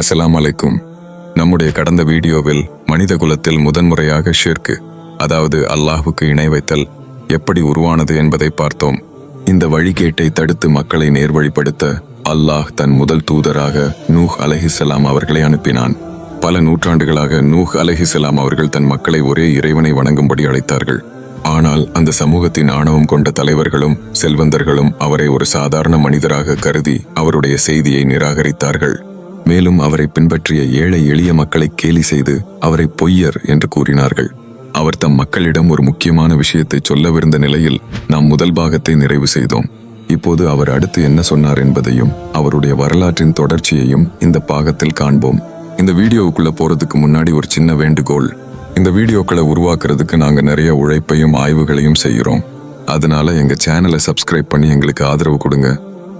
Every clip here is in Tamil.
அஸ்லாம் அலைக்கும் நம்முடைய கடந்த வீடியோவில் மனித குலத்தில் முதன்முறையாக ஷிர்கு அதாவது அல்லாஹுக்கு இணை வைத்தல் எப்படி உருவானது என்பதை பார்த்தோம். இந்த வழிகேட்டை தடுத்து மக்களை நேர்வழிப்படுத்த அல்லாஹ் தன் முதல் தூதராக நூஹ் அலஹிசலாம் அவர்களை அனுப்பினான். பல நூற்றாண்டுகளாக நூஹ் அலஹிசலாம் அவர்கள் தன் மக்களை ஒரே இறைவனை வணங்கும்படி அழைத்தார்கள். ஆனால் அந்த சமூகத்தின் ஆணவம் கொண்ட தலைவர்களும் செல்வந்தர்களும் அவரை ஒரு சாதாரண மனிதராக கருதி அவருடைய செய்தியை நிராகரித்தார்கள். மேலும் அவரை பின்பற்றிய ஏழை எளிய மக்களை கேலி செய்து அவரை பொய்யர் என்று கூறினார்கள். அவர் தம் மக்களிடம் ஒரு முக்கியமான விஷயத்தை சொல்லவிருந்த நிலையில் நாம் முதல் பாகத்தை நிறைவு செய்தோம். இப்போது அவர் அடுத்து என்ன சொன்னார் என்பதையும் அவருடைய வரலாற்றின் தொடர்ச்சியையும் இந்த பாகத்தில் காண்போம். இந்த வீடியோவுக்குள்ள போறதுக்கு முன்னாடி ஒரு சின்ன வேண்டுகோள். இந்த வீடியோக்களை உருவாக்குறதுக்கு நாங்க நிறைய உழைப்பையும் ஆய்வுகளையும் செய்கிறோம். அதனால எங்க சேனலை சப்ஸ்கிரைப் பண்ணி எங்களுக்கு ஆதரவு கொடுங்க.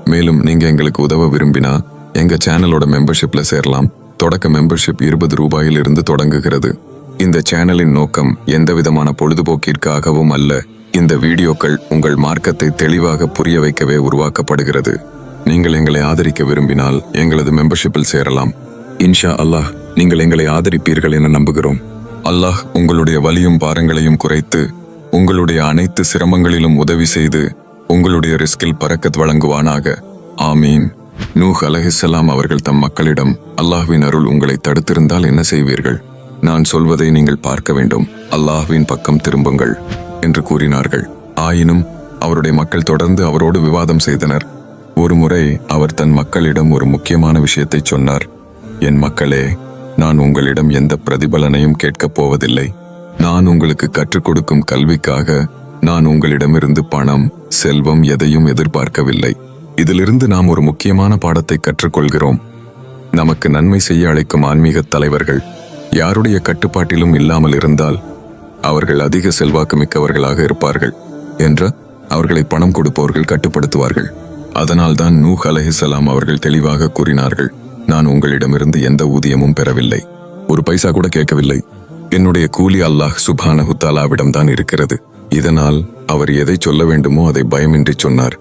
மேலும் நீங்க எங்களுக்கு உதவ விரும்பினா எங்க சேனலோட மெம்பர்ஷிப்ல சேரலாம். தொடக்க மெம்பர்ஷிப் இருபது ரூபாயிலிருந்து தொடங்குகிறது. இந்த சேனலின் நோக்கம் எந்த விதமான பொழுதுபோக்கிற்காகவும் அல்ல. இந்த வீடியோக்கள் உங்கள் மார்க்கத்தை தெளிவாக புரிய வைக்கவே உருவாக்கப்படுகிறது. நீங்கள் எங்களை ஆதரிக்க விரும்பினால் எங்களது மெம்பர்ஷிப்பில் சேரலாம். இன்ஷா அல்லாஹ் நீங்கள் எங்களை ஆதரிப்பீர்கள் என நம்புகிறோம். அல்லாஹ் உங்களுடைய வலியும் பாரங்களையும் குறைத்து உங்களுடைய அனைத்து சிரமங்களிலும் உதவி செய்து உங்களுடைய ரிஸ்கில் பறக்கத் வழங்குவானாக. ஆமீன். நூஹ் அலஹிஸ்ஸலாம் அவர்கள் தம் மக்களிடம் அல்லாஹ்வின் அருள் உங்களை தடுத்திருந்தால் என்ன செய்வீர்கள்? நான் சொல்வதை நீங்கள் பார்க்க வேண்டும். அல்லாஹ்வின் பக்கம் திரும்புங்கள் என்று கூறினார்கள். ஆயினும் அவருடைய மக்கள் தொடர்ந்து அவரோடு விவாதம் செய்தனர். ஒருமுறை அவர் தன் மக்களிடம் ஒரு முக்கியமான விஷயத்தை சொன்னார். என் மக்களே நான் உங்களிடம் எந்த பிரதிபலனையும் கேட்கப் போவதில்லை. நான் உங்களுக்கு கற்றுக் கொடுக்கும் கல்விக்காக நான் உங்களிடமிருந்து பணம் செல்வம் எதையும் எதிர்பார்க்கவில்லை. இதிலிருந்து நாம் ஒரு முக்கியமான பாடத்தை கற்றுக்கொள்கிறோம். நமக்கு நன்மை செய்ய அழைக்கும் ஆன்மீக தலைவர்கள் யாருடைய கட்டுப்பாட்டிலும் இல்லாமல் இருந்தால் அவர்கள் அதிக செல்வாக்கு மிக்கவர்களாக இருப்பார்கள் என்ற அவர்களை பணம் கொடுப்பவர்கள் கட்டுப்படுத்துவார்கள். அதனால்தான் நூஹ் அலஹிசலாம் அவர்கள் தெளிவாக கூறினார்கள் நான் உங்களிடமிருந்து எந்த ஊதியமும் பெறவில்லை. ஒரு பைசா கூட கேட்கவில்லை. என்னுடைய கூலி அல்லாஹ் சுபானஹு தாலாவிடம் தான் இருக்கிறது. இதனால் அவர் எதை சொல்ல வேண்டுமோ அதை பயமின்றி சொன்னார்.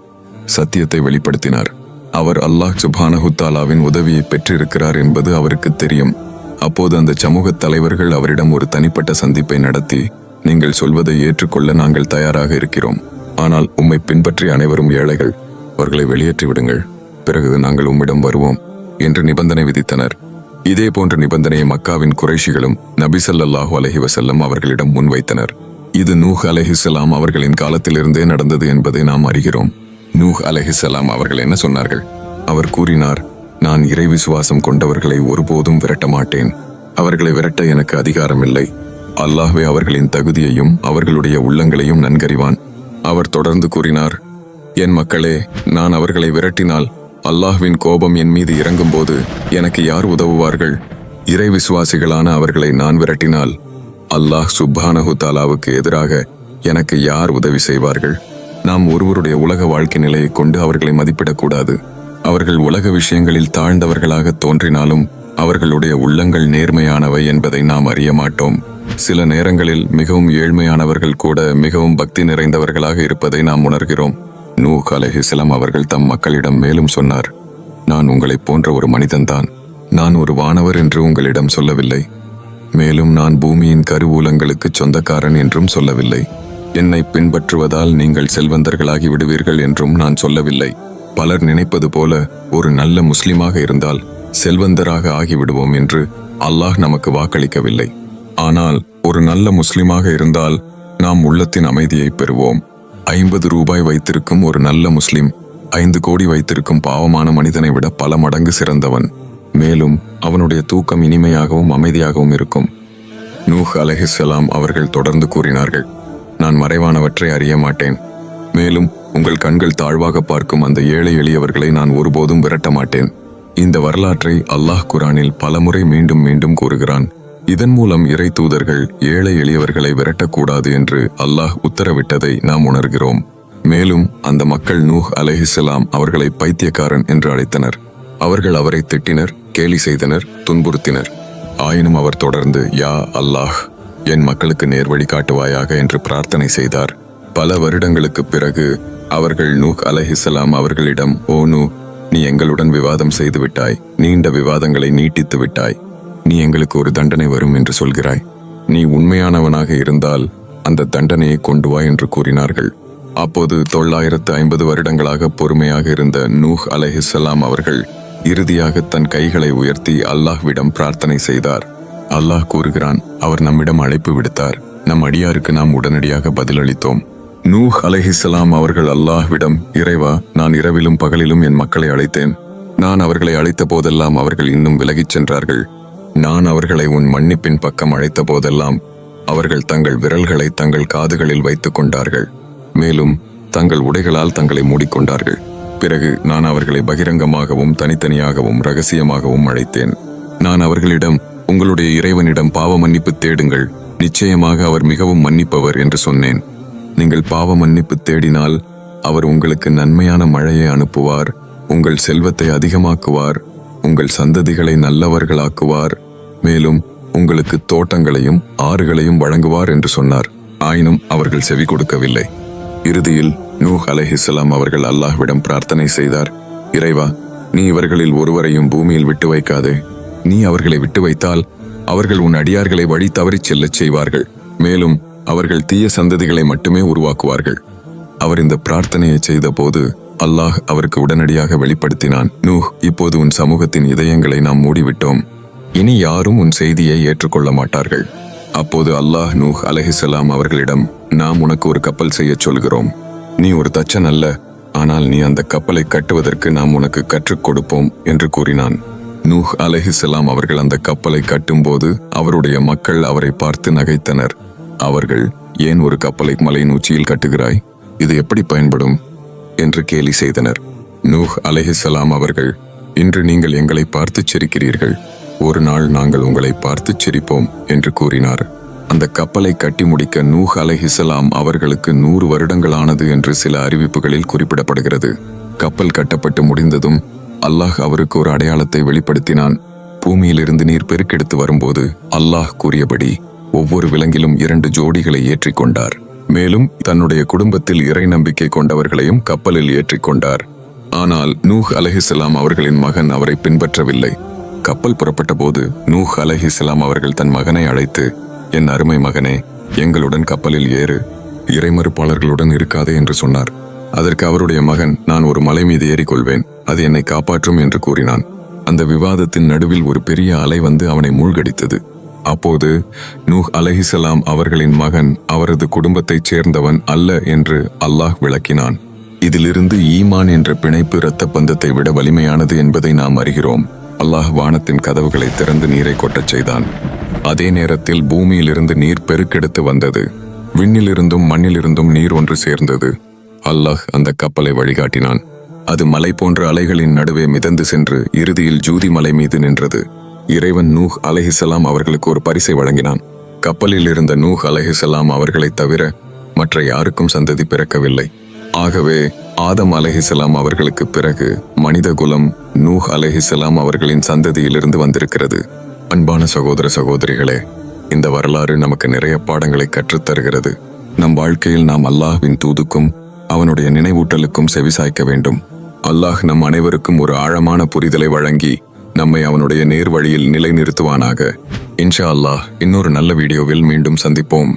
சத்தியத்தை வெளிப்படுத்தினார். அவர் அல்லாஹ் சுபானஹுத்தாலாவின் உதவியை பெற்றிருக்கிறார் என்பது அவருக்கு தெரியும். அப்போது அந்த சமூக தலைவர்கள் அவரிடம் ஒரு தனிப்பட்ட சந்திப்பை நடத்தி நீங்கள் சொல்வதை ஏற்றுக்கொள்ள நாங்கள் தயாராக இருக்கிறோம். ஆனால் உம்மை பின்பற்றிய அனைவரும் ஏழைகள். அவர்களை வெளியேற்றி விடுங்கள். பிறகு நாங்கள் உம்மிடம் வருவோம் என்று நிபந்தனை விதித்தனர். இதே போன்ற நிபந்தனையை மக்காவின் குறைஷிகளும் நபி அலஹி வசல்லம் அவர்களிடம் முன்வைத்தனர். இது நூஹ் அலஹிசலாம் அவர்களின் காலத்திலிருந்தே நடந்தது என்பதை நாம் அறிகிறோம். நூஹ் அலஹிசலாம் அவர்கள் என்ன சொன்னார்கள்? அவர் கூறினார் நான் இறை விசுவாசம் கொண்டவர்களை ஒருபோதும் விரட்ட மாட்டேன். அவர்களை விரட்ட எனக்கு அதிகாரமில்லை. அல்லாஹ்வே அவர்களின் தகுதியையும் அவர்களுடைய உள்ளங்களையும் நன்கறிவான். அவர் தொடர்ந்து கூறினார் என் மக்களே நான் அவர்களை விரட்டினால் அல்லாஹ்வின் கோபம் என் மீது இறங்கும்போது எனக்கு யார் உதவுவார்கள்? இறை விசுவாசிகளான அவர்களை நான் விரட்டினால் அல்லாஹ் சுப்ஹானஹு தாலாவுக்கு எதிராக எனக்கு யார் உதவி செய்வார்கள்? நாம் ஒருவருடைய உலக வாழ்க்கை நிலையை கொண்டு அவர்களை மதிப்பிடக்கூடாது. அவர்கள் உலக விஷயங்களில் தாழ்ந்தவர்களாக தோன்றினாலும் அவர்களுடைய உள்ளங்கள் நேர்மையானவை என்பதை நாம் அறிய மாட்டோம். சில நேரங்களில் மிகவும் ஏழ்மையானவர்கள் கூட மிகவும் பக்தி நிறைந்தவர்களாக இருப்பதை நாம் உணர்கிறோம். நூ அலைஹிஸ்ஸலாம் அவர்கள் தம் மக்களிடம் மேலும் சொன்னார் நான் உங்களைப் போன்ற ஒரு மனிதன்தான். நான் ஒரு வானவர் என்று உங்களிடம் சொல்லவில்லை. மேலும் நான் பூமியின் கருவூலங்களுக்கு சொந்தக்காரன் என்றும் சொல்லவில்லை. என்னை பின்பற்றுவதால் நீங்கள் செல்வந்தர்களாகி விடுவீர்கள் என்றும் நான் சொல்லவில்லை. பலர் நினைப்பது போல ஒரு நல்ல முஸ்லிமாக இருந்தால் செல்வந்தராக ஆகிவிடுவோம் என்று அல்லாஹ் நமக்கு வாக்களிக்கவில்லை. ஆனால் ஒரு நல்ல முஸ்லிமாக இருந்தால் நாம் உள்ளத்தின் அமைதியை பெறுவோம். ஐம்பது ரூபாய் வைத்திருக்கும் ஒரு நல்ல முஸ்லிம் ஐந்து கோடி வைத்திருக்கும் பாவமான மனிதனை விட பல மடங்கு சிறந்தவன். மேலும் அவனுடைய தூக்கம் இனிமையாகவும் அமைதியாகவும் இருக்கும். நூஹ் அலைஹிஸ்ஸலாம் அவர்கள் தொடர்ந்து கூறினார்கள் நான் மறைவானவற்றை அறிய மாட்டேன். மேலும் உங்கள் கண்கள் தாழ்வாக பார்க்கும் அந்த ஏழை எளியவர்களை நான் ஒருபோதும் விரட்ட மாட்டேன். இந்த வரலாற்றை அல்லாஹ் குரானில் பலமுறை மீண்டும் மீண்டும் கூறுகிறான். இதன் மூலம் இறை தூதர்கள் ஏழை எளியவர்களை விரட்டக்கூடாது என்று அல்லாஹ் உத்தரவிட்டதை நாம் உணர்கிறோம். மேலும் அந்த மக்கள் நூஹ் அலஹிசலாம் அவர்களை பைத்தியக்காரன் என்று அழைத்தனர். அவர்கள் அவரை திட்டினர் கேலி செய்தனர் துன்புறுத்தினர். ஆயினும் அவர் தொடர்ந்து யா அல்லாஹ் என் மக்களுக்கு நேர்வழி காட்டுவாயாக என்று பிரார்த்தனை செய்தார். பல வருடங்களுக்கு பிறகு அவர்கள் நூக் அலஹிசலாம் அவர்களிடம் ஓ நூ நீ எங்களுடன் விவாதம் செய்து விட்டாய். நீண்ட விவாதங்களை நீட்டித்து விட்டாய். நீ எங்களுக்கு ஒரு தண்டனை வரும் என்று சொல்கிறாய். நீ உண்மையானவனாக இருந்தால் அந்த தண்டனையை கொண்டு வா என்று கூறினார்கள். அப்போது தொள்ளாயிரத்து ஐம்பது வருடங்களாக பொறுமையாக இருந்த நூஹ் அலஹிசலாம் அவர்கள் இறுதியாக தன் கைகளை உயர்த்தி அல்லாஹ்விடம் பிரார்த்தனை செய்தார். அல்லாஹ் கூறுகிறான் அவர் நம்மிடம் அழைப்பு விடுத்தார். நம் அடியாருக்கு நாம் உடனடியாக பதிலளித்தோம். நூஹ் அலஹிசலாம் அவர்கள் அல்லாஹ்விடம் இறைவா நான் இரவிலும் பகலிலும் என் மக்களை அழைத்தேன். நான் அவர்களை அழைத்த போதெல்லாம் அவர்கள் இன்னும் விலகிச் சென்றார்கள். நான் அவர்களை உன் மன்னிப்பின் பக்கம் அழைத்த போதெல்லாம் அவர்கள் தங்கள் விரல்களை தங்கள் காதுகளில் வைத்துக் கொண்டார்கள். மேலும் தங்கள் உடைகளால் தங்களை மூடிக்கொண்டார்கள். பிறகு நான் அவர்களை பகிரங்கமாகவும் தனித்தனியாகவும் ரகசியமாகவும் அழைத்தேன். நான் அவர்களிடம் உங்களுடைய இறைவனிடம் பாவ மன்னிப்பு தேடுங்கள். நிச்சயமாக அவர் மிகவும் மன்னிப்பவர் என்று சொன்னேன். நீங்கள் பாவ மன்னிப்பு தேடினால் அவர் உங்களுக்கு நன்மையான மழையை அனுப்புவார் உங்கள் செல்வத்தை அதிகமாக்குவார் உங்கள் சந்ததிகளை நல்லவர்களாக்குவார் மேலும் உங்களுக்கு தோட்டங்களையும் ஆறுகளையும் வழங்குவார் என்று சொன்னார். ஆயினும் அவர்கள் செவி கொடுக்கவில்லை. இறுதியில் நூஹ் அலஹிஸ்லாம் அவர்கள் அல்லாஹ்விடம் பிரார்த்தனை செய்தார். இறைவா நீ இவர்களில் ஒருவரையும் பூமியில் விட்டு வைக்காதே. நீ அவர்களை விட்டு வைத்தால் அவர்கள் உன் அடியார்களை வழி தவறிச் செல்லச் செய்வார்கள். மேலும் அவர்கள் தீய சந்ததிகளை மட்டுமே உருவாக்குவார்கள். அவர் இந்த பிரார்த்தனையை செய்தபோது அல்லாஹ் அவருக்கு உடனடியாக வெளிப்படுத்தினான். நூஹ் இப்போது உன் சமூகத்தின் இதயங்களை நாம் மூடிவிட்டோம். இனி யாரும் உன் செய்தியை ஏற்றுக்கொள்ள மாட்டார்கள். அப்போது அல்லாஹ் நூஹ் அலஹிசலாம் அவர்களிடம் நாம் உனக்கு ஒரு கப்பல் செய்யச் சொல்கிறோம். நீ ஒரு தச்சன் அல்ல ஆனால் நீ அந்த கப்பலை கட்டுவதற்கு நாம் உனக்கு கற்றுக் கொடுப்போம் என்று கூறினான். நூஹ் அலஹிசலாம் அவர்கள் அந்த கப்பலை கட்டும்போது அவருடைய மக்கள் அவரை பார்த்து நகைத்தனர். அவர்கள் ஏன் ஒரு கப்பலை மலையின் உச்சியில் கட்டுகிறாய்? இது எப்படி பயன்படும்? என்று கேலி செய்தனர். நூஹ் அலஹிசலாம் அவர்கள் இன்று நீங்கள் எங்களை பார்த்துச் சிரிக்கிறீர்கள். ஒரு நாள் நாங்கள் உங்களை பார்த்துச் சிரிப்போம் என்று கூறினார். அந்த கப்பலை கட்டி முடிக்க நூஹ் அலஹிசலாம் அவர்களுக்கு நூறு வருடங்களானது என்று சில அறிவிப்புகளில் குறிப்பிடப்படுகிறது. கப்பல் கட்டப்பட்டு முடிந்ததும் அல்லாஹ் அவருக்கு ஒரு அடையாளத்தை வெளிப்படுத்தினான். பூமியிலிருந்து நீர் பெருக்கெடுத்து வரும்போது அல்லாஹ் கூறியபடி ஒவ்வொரு விலங்கிலும் இரண்டு ஜோடிகளை ஏற்றிக்கொண்டார் மேலும் தன்னுடைய குடும்பத்தில் இறை நம்பிக்கை கொண்டவர்களையும் கப்பலில் ஏற்றிக்கொண்டார் ஆனால் நூஹ் அலைஹிஸ்ஸலாம் அவர்களின் மகன் அவரை பின்பற்றவில்லை. கப்பல் புறப்பட்ட போது நூஹ் அலைஹிஸ்ஸலாம் அவர்கள் தன் மகனை அழைத்து என் அருமை மகனே எங்களுடன் கப்பலில் ஏறு இறைமறுப்பாளர்களுடன் இருக்காதே என்று சொன்னார். அதற்கு அவருடைய மகன் நான் ஒரு மலை மீது ஏறிக்கொள்வேன். அது என்னை காப்பாற்றும் என்று கூறினான். அந்த விவாதத்தின் நடுவில் ஒரு பெரிய அலை வந்து அவனை மூழ்கடித்தது. அப்போது நூஹ் அலஹிசலாம் அவர்களின் மகன் அவரது குடும்பத்தைச் சேர்ந்தவன் அல்ல என்று அல்லாஹ் விளக்கினான். இதிலிருந்து ஈமான் என்ற பிணைப்பு இரத்த பந்தத்தை விட வலிமையானது என்பதை நாம் அறிகிறோம். அல்லாஹ் வானத்தின் கதவுகளை திறந்து நீரை கொட்டச் செய்தான். அதே நேரத்தில் பூமியிலிருந்து நீர் பெருக்கெடுத்து வந்தது. விண்ணிலிருந்தும் மண்ணிலிருந்தும் நீர் ஒன்று சேர்ந்தது. அல்லாஹ் அந்த கப்பலை வழிகாட்டினான். அது மலை போன்ற அலைகளின் நடுவே மிதந்து சென்று இறுதியில் ஜூதி மலை மீது நின்றது. இறைவன் நூஹ் அலஹிசலாம் அவர்களுக்கு ஒரு பரிசை வழங்கினான். கப்பலில் இருந்த நூஹ் அலஹிசலாம் அவர்களைத் தவிர மற்ற யாருக்கும் சந்ததி பிறக்கவில்லை. ஆகவே ஆதம் அலஹிசலாம் அவர்களுக்கு பிறகு மனித குலம் நூஹ் அலஹிசலாம் அவர்களின் சந்ததியிலிருந்து வந்திருக்கிறது. அன்பான சகோதர சகோதரிகளே இந்த வரலாறு நமக்கு நிறைய பாடங்களை கற்றுத் தருகிறது நம் வாழ்க்கையில் நாம் அல்லாஹ்வின் தூதுக்கும் அவனுடைய நினைவூட்டலுக்கும் செவிசாய்க்க வேண்டும். அல்லாஹ் நம் அனைவருக்கும் ஒரு ஆழமான புரிதலை வழங்கி நம்மை அவனுடைய நேர்வழியில் நிலைநிறுத்துவானாக. இன்ஷா அல்லாஹ் இன்னொரு நல்ல வீடியோவில் மீண்டும் சந்திப்போம்.